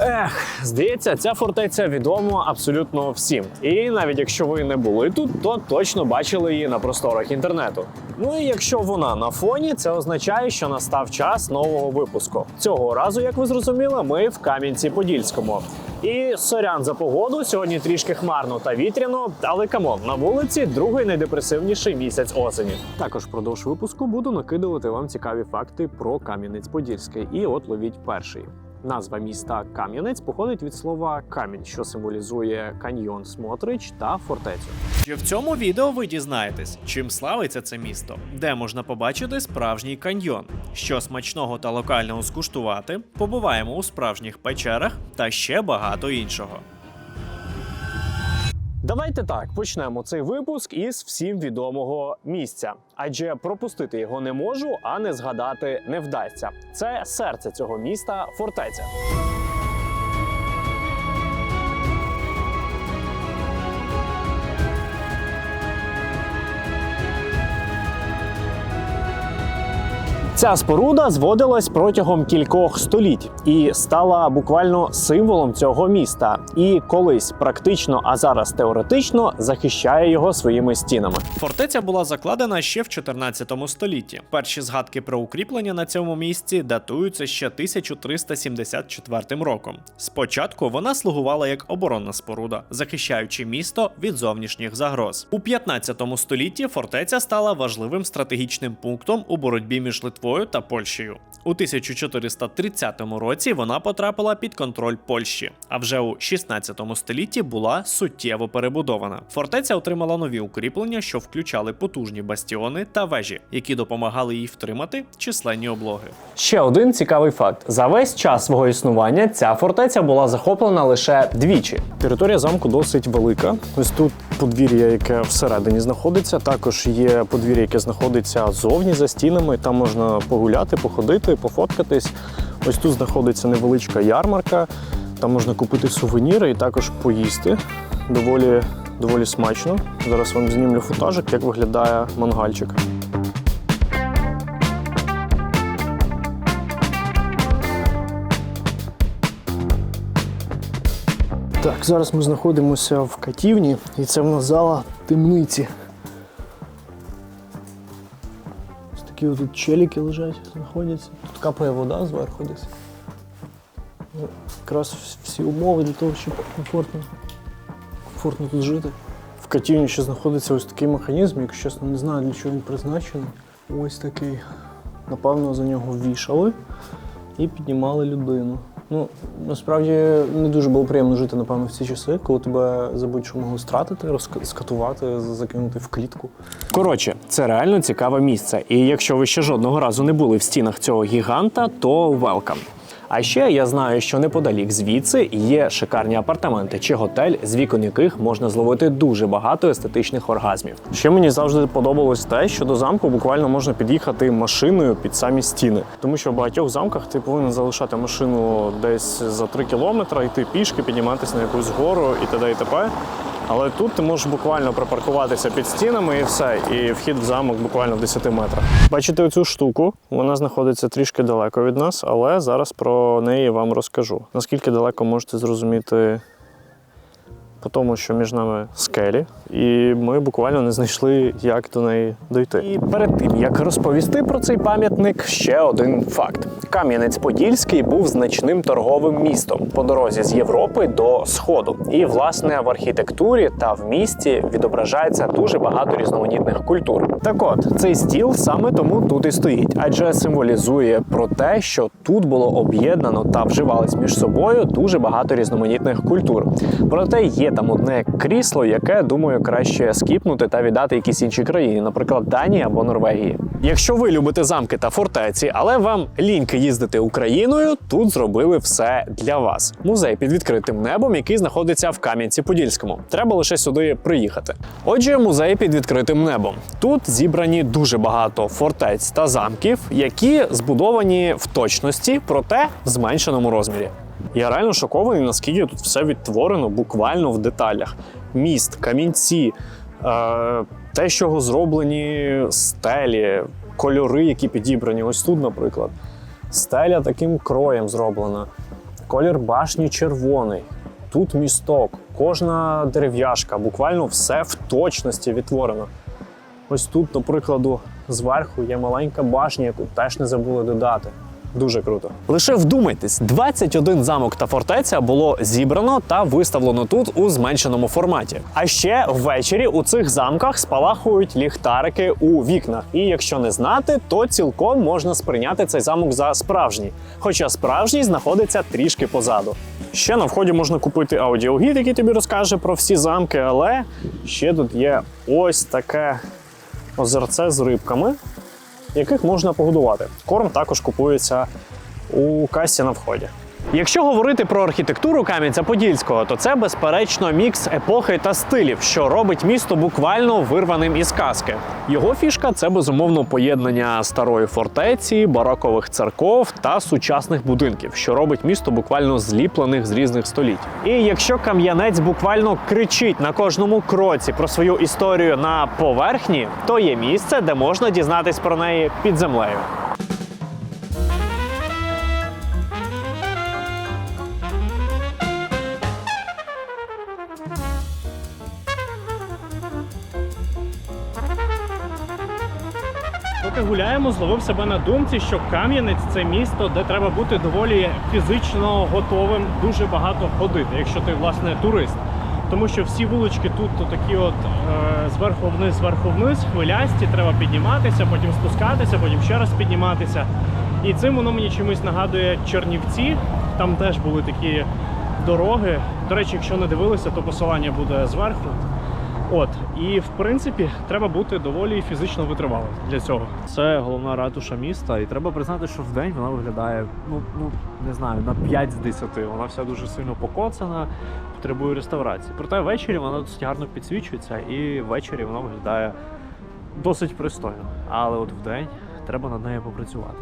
Ех, здається, ця фортеця відома абсолютно всім. І навіть якщо ви не були тут, то точно бачили її на просторах інтернету. Ну і якщо вона на фоні, це означає, що настав час нового випуску. Цього разу, як ви зрозуміли, ми в Кам'янці-Подільському. І сорян за погоду. Сьогодні трішки хмарно та вітряно, але камон, на вулиці другий найдепресивніший місяць осені. Також впродовж випуску буду накидувати вам цікаві факти про Кам'янець-Подільський. І от ловіть перший. Назва міста Кам'янець походить від слова камінь, що символізує каньйон Смотрич та фортецю. Чи в цьому відео ви дізнаєтесь, чим славиться це місто, де можна побачити справжній каньйон, що смачного та локального скуштувати, побуваємо у справжніх печерах та ще багато іншого. Давайте так почнемо цей випуск із всім відомого місця, адже пропустити його не можу, а не згадати не вдасться. Це серце цього міста фортеця. Ця споруда зводилась протягом кількох століть і стала буквально символом цього міста. І колись практично, а зараз теоретично захищає його своїми стінами. Фортеця була закладена ще в 14 столітті. Перші згадки про укріплення на цьому місці датуються ще 1374 роком. Спочатку вона слугувала як оборонна споруда, захищаючи місто від зовнішніх загроз. У 15 столітті фортеця стала важливим стратегічним пунктом у боротьбі між Литвою та Польщею. У 1430 році вона потрапила під контроль Польщі, а вже у 16 столітті була суттєво перебудована. Фортеця отримала нові укріплення, що включали потужні бастіони та вежі, які допомагали їй втримати численні облоги. Ще один цікавий факт: за весь час свого існування ця фортеця була захоплена лише двічі. Територія замку досить велика. Ось тут подвір'я, яке всередині знаходиться. Також є подвір'я, яке знаходиться зовні за стінами. Там можна погуляти, походити, пофоткатись. Ось тут знаходиться невеличка ярмарка. Там можна купити сувеніри і також поїсти. Доволі, доволі смачно. Зараз вам знімлю футажик, як виглядає мангальчик. Так, зараз ми знаходимося в катівні, і це в нас зала темниці. Ось такі тут челіки лежать, знаходяться. Тут капає вода зверху десь. Якраз всі умови для того, щоб комфортно, комфортно тут жити. В катівні ще знаходиться ось такий механізм, якщо чесно, не знаю для чого він призначений. Ось такий. Напевно, за нього вішали і піднімали людину. Ну, насправді не дуже було приємно жити, напевно, в ці часи, коли тебе за будь-що могли стратити, розкатувати, закинути в клітку. Коротше, це реально цікаве місце. І якщо ви ще жодного разу не були в стінах цього гіганта, то велкам. А ще я знаю, що неподалік звідси є шикарні апартаменти чи готель, з вікон яких можна зловити дуже багато естетичних оргазмів. Ще мені завжди подобалось те, що до замку буквально можна під'їхати машиною під самі стіни, тому що в багатьох замках ти повинен залишати машину десь за 3 кілометри, йти пішки, підніматися на якусь гору і т.д. і т.п. Але тут ти можеш буквально припаркуватися під стінами і все, і вхід в замок буквально в 10 метрах. Бачите оцю штуку? Вона знаходиться трішки далеко від нас, але зараз про неї вам розкажу. Наскільки далеко можете зрозуміти по тому, що між нами скелі, і ми буквально не знайшли, як до неї дойти. І перед тим як розповісти про цей пам'ятник, ще один факт: Кам'янець-Подільський був значним торговим містом по дорозі з Європи до Сходу. І власне в архітектурі та в місті відображається дуже багато різноманітних культур. Так от цей стіл саме тому тут і стоїть, адже символізує про те, що тут було об'єднано та вживались між собою дуже багато різноманітних культур. Проте є там одне крісло, яке думаю краще скіпнути та віддати якійсь іншій країні, наприклад, Данії або Норвегії. Якщо ви любите замки та фортеці, але вам ліньки їздити Україною, тут зробили все для вас. Музей під відкритим небом, який знаходиться в Кам'янці-Подільському. Треба лише сюди приїхати. Отже, музей під відкритим небом. Тут зібрані дуже багато фортець та замків, які збудовані в точності, проте в зменшеному розмірі. Я реально шокований, наскільки тут все відтворено буквально в деталях: міст, камінці, е, те, з чого зроблені стелі, кольори, які підібрані. Ось тут, наприклад, стеля таким кроєм зроблена. Колір башні червоний. Тут місток, кожна дерев'яшка, буквально все в точності відтворено. Ось тут, до прикладу, зверху є маленька башня, яку теж не забули додати. Дуже круто. Лише вдумайтесь, 21 замок та фортеця було зібрано та виставлено тут у зменшеному форматі. А ще ввечері у цих замках спалахують ліхтарики у вікнах. І якщо не знати, то цілком можна сприйняти цей замок за справжній. Хоча справжній знаходиться трішки позаду. Ще на вході можна купити аудіогід, який тобі розкаже про всі замки, але ще тут є ось таке озерце з рибками, яких можна погодувати. Корм також купується у касі на вході. Якщо говорити про архітектуру Кам'янця-Подільського, то це безперечно мікс епохи та стилів, що робить місто буквально вирваним із казки. Його фішка це безумовно поєднання старої фортеці, барокових церков та сучасних будинків, що робить місто буквально зліплених з різних століть. І якщо кам'янець буквально кричить на кожному кроці про свою історію на поверхні, то є місце, де можна дізнатись про неї під землею. Гуляємо, зловив себе на думці, що Кам'янець це місто, де треба бути доволі фізично готовим дуже багато ходити, якщо ти власне турист. Тому що всі вулички тут то такі от е, зверху вниз, зверху вниз, хвилясті, треба підніматися, потім спускатися, потім ще раз підніматися. І цим воно мені чимось нагадує Чернівці. Там теж були такі дороги. До речі, якщо не дивилися, то посилання буде зверху. От, і в принципі треба бути доволі фізично витривалим для цього. Це головна ратуша міста, і треба признати, що в день вона виглядає, ну, ну не знаю, на 5 з 10. Вона вся дуже сильно покоцана, потребує реставрації. Проте ввечері вона досить гарно підсвічується, і ввечері вона виглядає досить пристойно. Але от в день треба над нею попрацювати.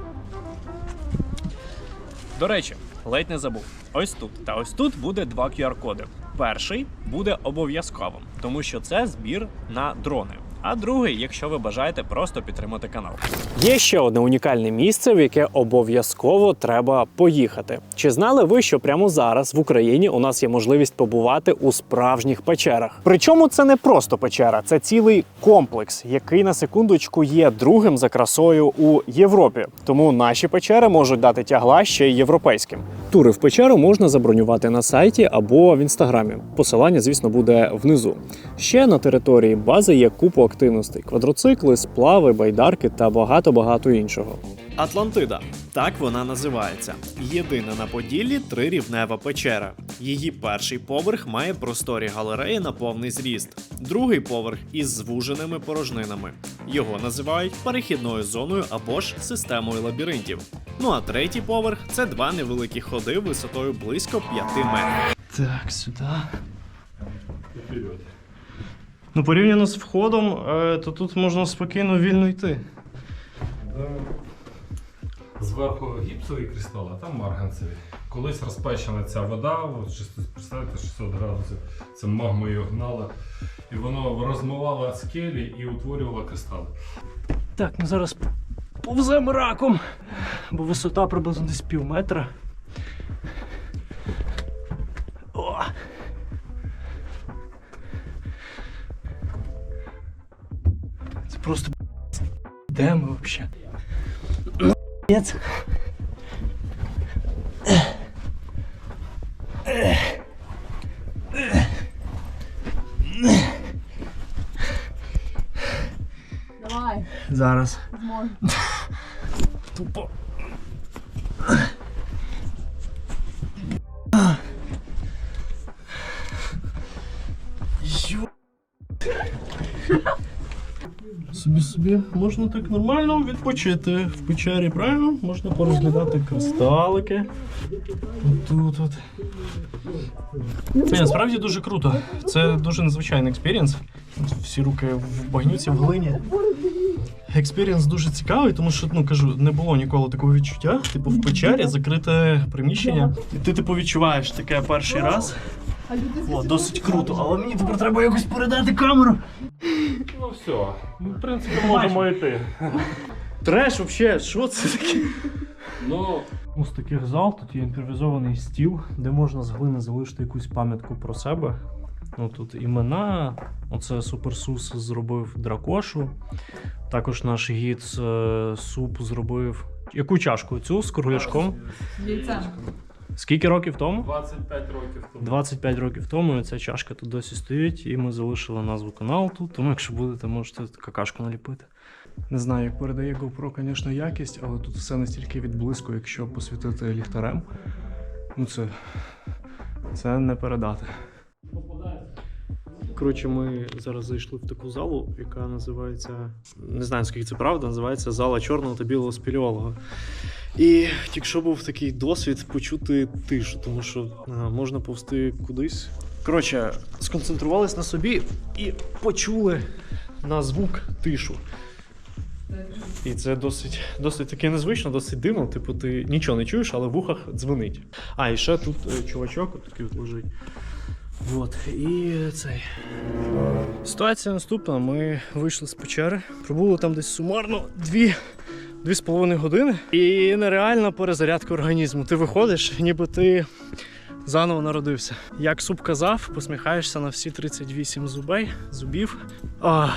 До речі, ледь не забув. Ось тут та ось тут буде два QR-коди. Перший буде обов'язковим, тому що це збір на дрони. А другий, якщо ви бажаєте просто підтримати канал. Є ще одне унікальне місце, в яке обов'язково треба поїхати. Чи знали ви, що прямо зараз в Україні у нас є можливість побувати у справжніх печерах? Причому це не просто печера, це цілий комплекс, який на секундочку є другим за красою у Європі. Тому наші печери можуть дати тягла ще й європейським. Тури в печеру можна забронювати на сайті або в інстаграмі. Посилання, звісно, буде внизу. Ще на території бази є купу активностей: квадроцикли, сплави, байдарки та багато багато іншого. Атлантида. Так вона називається. Єдина на Поділлі трирівнева печера. Її перший поверх має просторі галереї на повний зріст, другий поверх із звуженими порожнинами. Його називають перехідною зоною або ж системою лабіринтів. Ну а третій поверх це два невеликі ходи висотою близько 5 метрів. Так, сюди. Ну, порівняно з входом, е, то тут можна спокійно вільно йти. Зверху гіпсові кристали, а там марганцеві. Колись розпечена ця вода, щось 600 градусів, це магмою гнала, і воно розмивало скелі і утворювало кристали. Так, ми зараз повземо раком, бо висота приблизно десь пів метра. Це просто де ми взагалі? Зараз. зможеш. Тупо. Собі собі можна так нормально відпочити в печері, правильно? Можна порозглядати кристалики. Тут от. Ні, насправді дуже круто. Це дуже незвичайний експірієнс. Всі руки в багнюці, в глині. Експірієнс дуже цікавий, тому що ну кажу, не було ніколи такого відчуття. Типу, в печері закрите приміщення, і ти типу відчуваєш таке перший раз. О, досить круто, але мені тепер треба якось передати камеру. Ну все, ми, в принципі, можемо йти. Треш, взагалі, що це таке? Ну, Ось таких зал, тут є імпровізований стіл, де можна з глини залишити якусь пам'ятку про себе. Ну, тут імена, оце Суперсус зробив дракошу. Також наш гід е, суп зробив. Яку чашку? Цю з кругляшком. Скільки років тому? 25 років тому. 25 років тому ця чашка тут досі стоїть, і ми залишили назву каналу тут. Тому, якщо будете, можете какашку наліпити. Не знаю, як передає GoPro, звісно, якість, але тут все настільки відблиску, якщо посвітити ліхтарем. Ну це. Це не передати. Коротше, ми зараз зайшли в таку залу, яка називається. Не знаю, скільки це правда, називається зала чорного та білого спілеолога. І якщо був такий досвід почути тишу, тому що а, можна повсти кудись. Коротше, сконцентрувались на собі і почули на звук тишу. І це досить, досить таке незвично, досить дивно. Типу, ти нічого не чуєш, але в вухах дзвонить. А, і ще тут е, чувачок такий от лежить. От, і цей. Ситуація наступна. Ми вийшли з печери, пробули там десь сумарно дві, дві з половиною години. І нереальна перезарядка організму. Ти виходиш, ніби ти заново народився. Як суп казав, посміхаєшся на всі 38 зубей, зубів. А,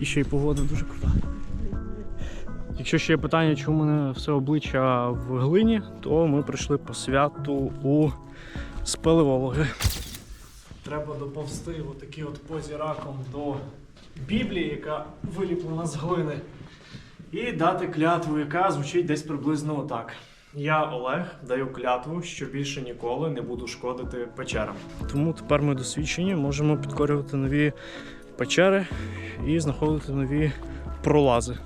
і ще й погода дуже крута. Якщо ще є питання, чому в мене все обличчя в глині, то ми прийшли по святу у спелеологи. Треба доповзти в от позі раком до Біблії, яка виліплена з глини, і дати клятву, яка звучить десь приблизно отак. Я Олег даю клятву, що більше ніколи не буду шкодити печерам. Тому тепер ми досвідчені, можемо підкорювати нові печери і знаходити нові пролази.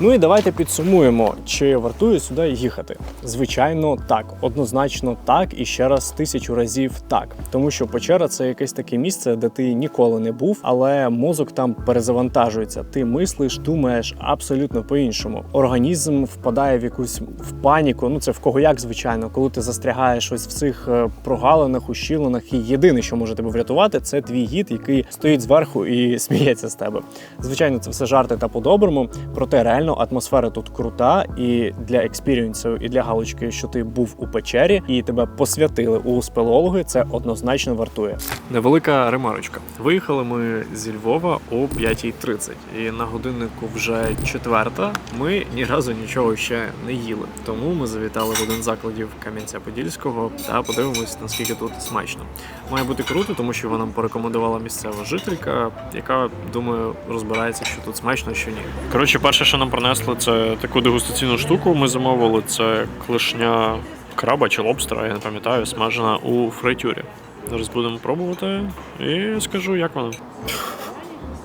Ну і давайте підсумуємо, чи вартує сюди їхати. Звичайно, так, однозначно так, і ще раз тисячу разів так. Тому що печера це якесь таке місце, де ти ніколи не був, але мозок там перезавантажується. Ти мислиш, думаєш абсолютно по-іншому. Організм впадає в якусь в паніку. Ну це в кого як, звичайно, коли ти застрягаєш ось в цих е, прогалинах, ущілинах, і єдине, що може тебе врятувати, це твій гід, який стоїть зверху і сміється з тебе. Звичайно, це все жарти та по-доброму, проте реально атмосфера тут крута, і для експірієнсу, і для галочки, що ти був у печері і тебе посвятили у спелеологи, це однозначно вартує. Невелика ремарочка. Виїхали ми зі Львова о 5.30, і на годиннику вже четверта. Ми ні разу нічого ще не їли. Тому ми завітали в один закладів Кам'янця-Подільського та подивимось, наскільки тут смачно. Має бути круто, тому що вона нам порекомендувала місцева жителька, яка думаю розбирається, що тут смачно, що ні. Коротше, перше, що нам принесли, це таку дегустаційну штуку. Ми замовили це клешня краба чи лобстера, я не пам'ятаю, смажена у фритюрі. Зараз будемо пробувати і скажу, як воно.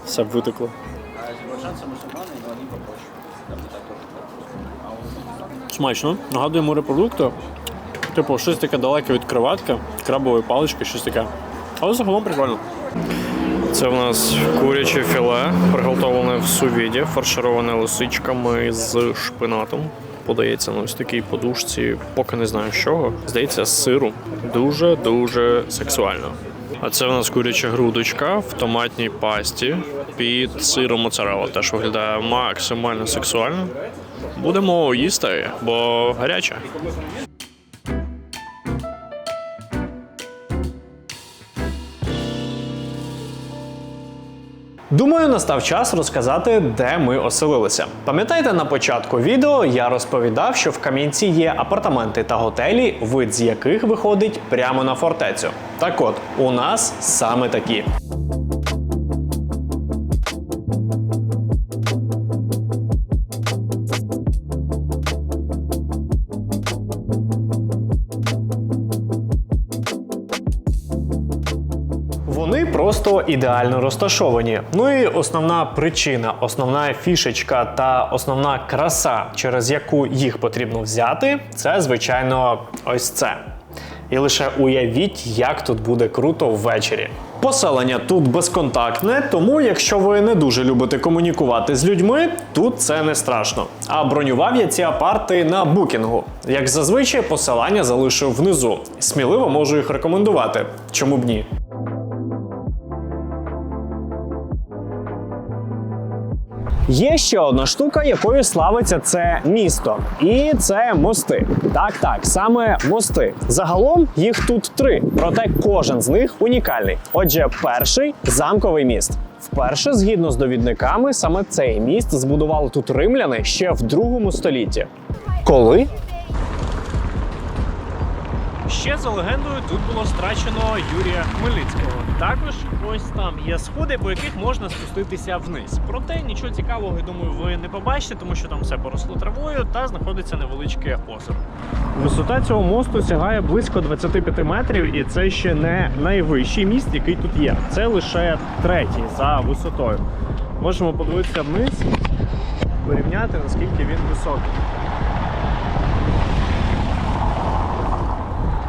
Все витекло. Смачно. Нагадує морепродукти. Типу, щось таке далеке від креветки, крабової палички, щось таке. Але загалом прикольно. Це в нас куряче філе, приготовлене в сувіді, фаршироване лисичками з шпинатом. Подається на ось такій подушці, поки не знаю з чого. Здається, з сиру. Дуже-дуже сексуально. А це в нас куряча грудочка в томатній пасті під сиром моцарелла. Теж виглядає максимально сексуально. Будемо їсти, бо гаряче. Думаю, настав час розказати, де ми оселилися. Пам'ятаєте, на початку відео я розповідав, що в Кам'янці є апартаменти та готелі, вид з яких виходить прямо на фортецю. Так от, у нас саме такі. Просто ідеально розташовані. Ну і основна причина, основна фішечка та основна краса, через яку їх потрібно взяти, це звичайно ось це. І лише уявіть, як тут буде круто ввечері. Поселення тут безконтактне, тому якщо ви не дуже любите комунікувати з людьми, тут це не страшно. А бронював я ці апарти на букінгу. Як зазвичай, посилання залишив внизу. Сміливо можу їх рекомендувати. Чому б ні? Є ще одна штука, якою славиться це місто, і це мости. Так, так, саме мости. Загалом їх тут три, проте кожен з них унікальний. Отже, перший замковий міст. Вперше, згідно з довідниками, саме цей міст збудували тут римляни ще в другому столітті. Коли? Ще за легендою тут було страчено Юрія Хмельницького. Також ось там є сходи, по яких можна спуститися вниз. Проте нічого цікавого, я думаю, ви не побачите, тому що там все поросло травою та знаходиться невеличке озеро. Висота цього мосту сягає близько 25 метрів, і це ще не найвищий міст, який тут є. Це лише третій за висотою. Можемо подивитися вниз, порівняти наскільки він високий.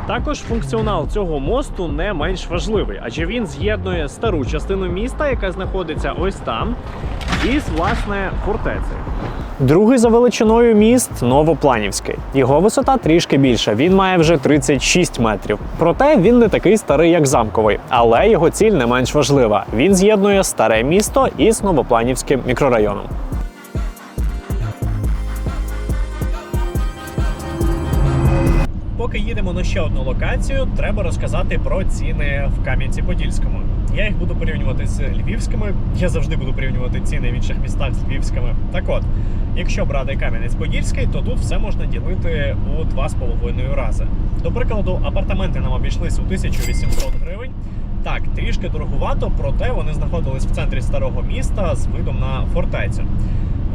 Також функціонал цього мосту не менш важливий, адже він з'єднує стару частину міста, яка знаходиться ось там, із власне фортецею. Другий за величиною міст Новопланівський. Його висота трішки більша. Він має вже 36 метрів. Проте він не такий старий, як замковий, але його ціль не менш важлива. Він з'єднує старе місто із Новопланівським мікрорайоном. Поки їдемо на ще одну локацію, треба розказати про ціни в Кам'янці-Подільському. Я їх буду порівнювати з львівськими. Я завжди буду порівнювати ціни в інших містах з львівськими. Так от, якщо брати Кам'янець-Подільський, то тут все можна ділити у 2,5 рази. До прикладу, апартаменти нам обійшлись у 1800 гривень. Так, трішки дороговато, проте вони знаходились в центрі старого міста з видом на фортецю.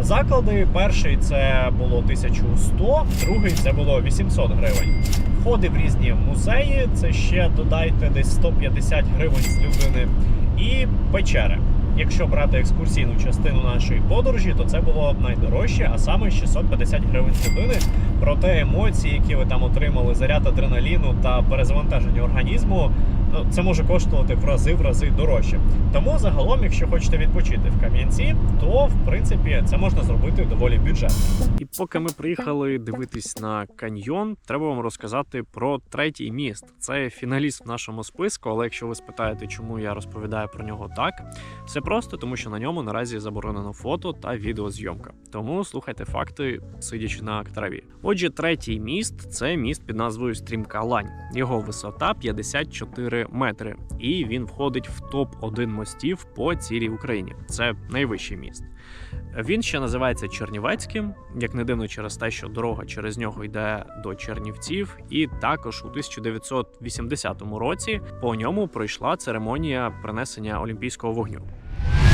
Заклади перший це було 1100, другий це було 800 гривень. Входи в різні музеї, це ще додайте десь 150 гривень з людини. І печери. Якщо брати екскурсійну частину нашої подорожі, то це було найдорожче, а саме 650 гривень з людини. Проте емоції, які ви там отримали, заряд адреналіну та перезавантаження організму, це може коштувати в рази в рази дорожче. Тому загалом, якщо хочете відпочити в Кам'янці, то в принципі це можна зробити доволі бюджетно. І поки ми приїхали дивитись на каньйон, треба вам розказати про третій міст. Це фіналіст в нашому списку. Але якщо ви спитаєте, чому я розповідаю про нього так, все просто тому, що на ньому наразі заборонено фото та відеозйомка. Тому слухайте факти, сидячи на траві. Отже, третій міст це міст під назвою Стрімка Лань. Його висота 54 метри, і він входить в топ 1 мостів по цілій Україні. Це найвищий міст. Він ще називається Чернівецьким, як не дивно через те, що дорога через нього йде до Чернівців, і також у 1980 році по ньому пройшла церемонія принесення олімпійського вогню.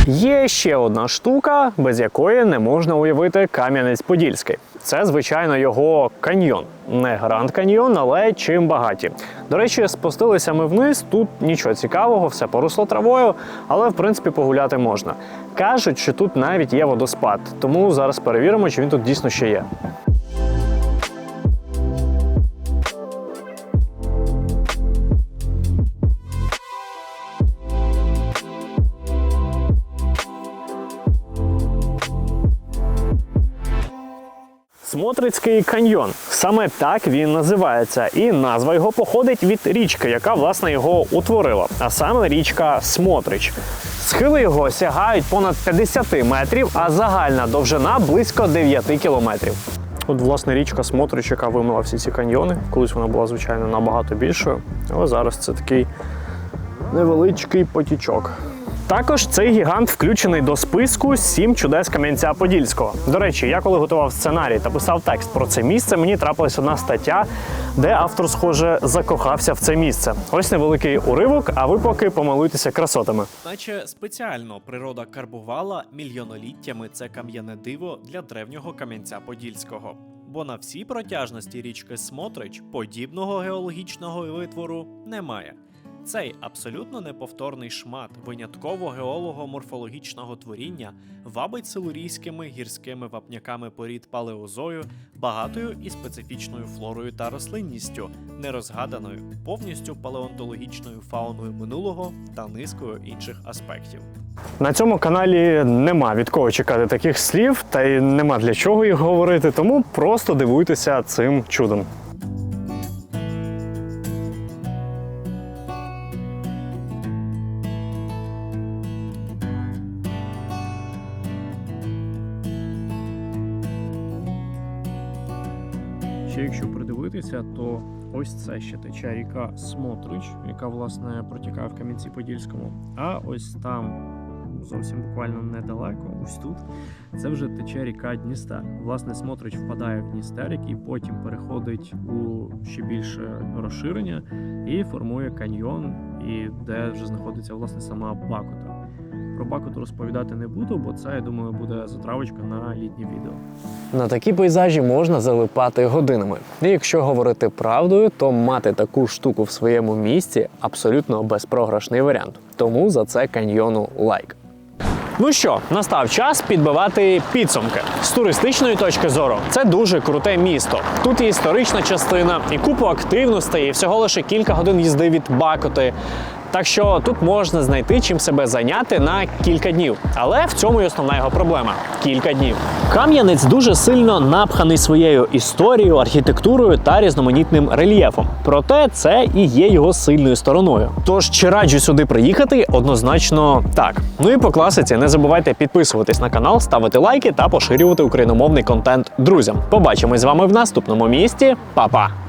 Є ще одна штука, без якої не можна уявити Кам'янець-Подільський. Це, звичайно, його каньйон. Не Гранд Каньйон, але чим багаті. До речі, спустилися ми вниз. Тут нічого цікавого, все поросло травою, але в принципі погуляти можна. Кажуть, що тут навіть є водоспад, тому зараз перевіримо, чи він тут дійсно ще є. Смотрицький каньйон. Саме так він називається, і назва його походить від річки, яка власне його утворила, а саме річка Смотрич. Схили його сягають понад 50 метрів, а загальна довжина близько 9 кілометрів. От, власне, річка Смотрич, яка вимила всі ці каньйони. Колись вона була, звичайно, набагато більшою, але зараз це такий невеличкий потічок. Також цей гігант включений до списку сім чудес Кам'янця Подільського. До речі, я коли готував сценарій та писав текст про це місце, мені трапилась одна стаття, де автор, схоже, закохався в це місце. Ось невеликий уривок, а ви поки помилуйтеся красотами. Наче спеціально природа карбувала мільйоноліттями це кам'яне диво для древнього кам'янця Подільського. Бо на всій протяжності річки Смотрич подібного геологічного витвору немає. Цей абсолютно неповторний шмат винятково геолого-морфологічного творіння вабить силурійськими гірськими вапняками порід палеозою, багатою і специфічною флорою та рослинністю, нерозгаданою, повністю палеонтологічною фауною минулого та низкою інших аспектів. На цьому каналі нема від кого чекати таких слів, та й нема для чого їх говорити, тому просто дивуйтеся цим чудом. Ще якщо придивитися, то ось це ще тече ріка Смотрич, яка власне протікає в Кам'янці-Подільському. А ось там, зовсім буквально недалеко, ось тут, це вже тече ріка Дністер. Власне, Смотрич впадає в Дністер, який потім переходить у ще більше розширення і формує каньйон, і де вже знаходиться власне сама Бакута. Про Бакуту розповідати не буду, бо це, я думаю, буде затравочка на літнє відео. На такі пейзажі можна залипати годинами. І якщо говорити правдою, то мати таку штуку в своєму місті абсолютно безпрограшний варіант. Тому за це каньйону лайк. Ну що, настав час підбивати підсумки з туристичної точки зору. Це дуже круте місто. Тут є історична частина, і купу активностей, і всього лише кілька годин їзди від Бакоти. Так що тут можна знайти чим себе зайняти на кілька днів. Але в цьому і основна його проблема кілька днів. Кам'янець дуже сильно напханий своєю історією, архітектурою та різноманітним рельєфом. Проте це і є його сильною стороною. Тож чи раджу сюди приїхати? Однозначно так. Ну і по класиці не забувайте підписуватись на канал, ставити лайки та поширювати україномовний контент друзям. Побачимось з вами в наступному місті. Па-па!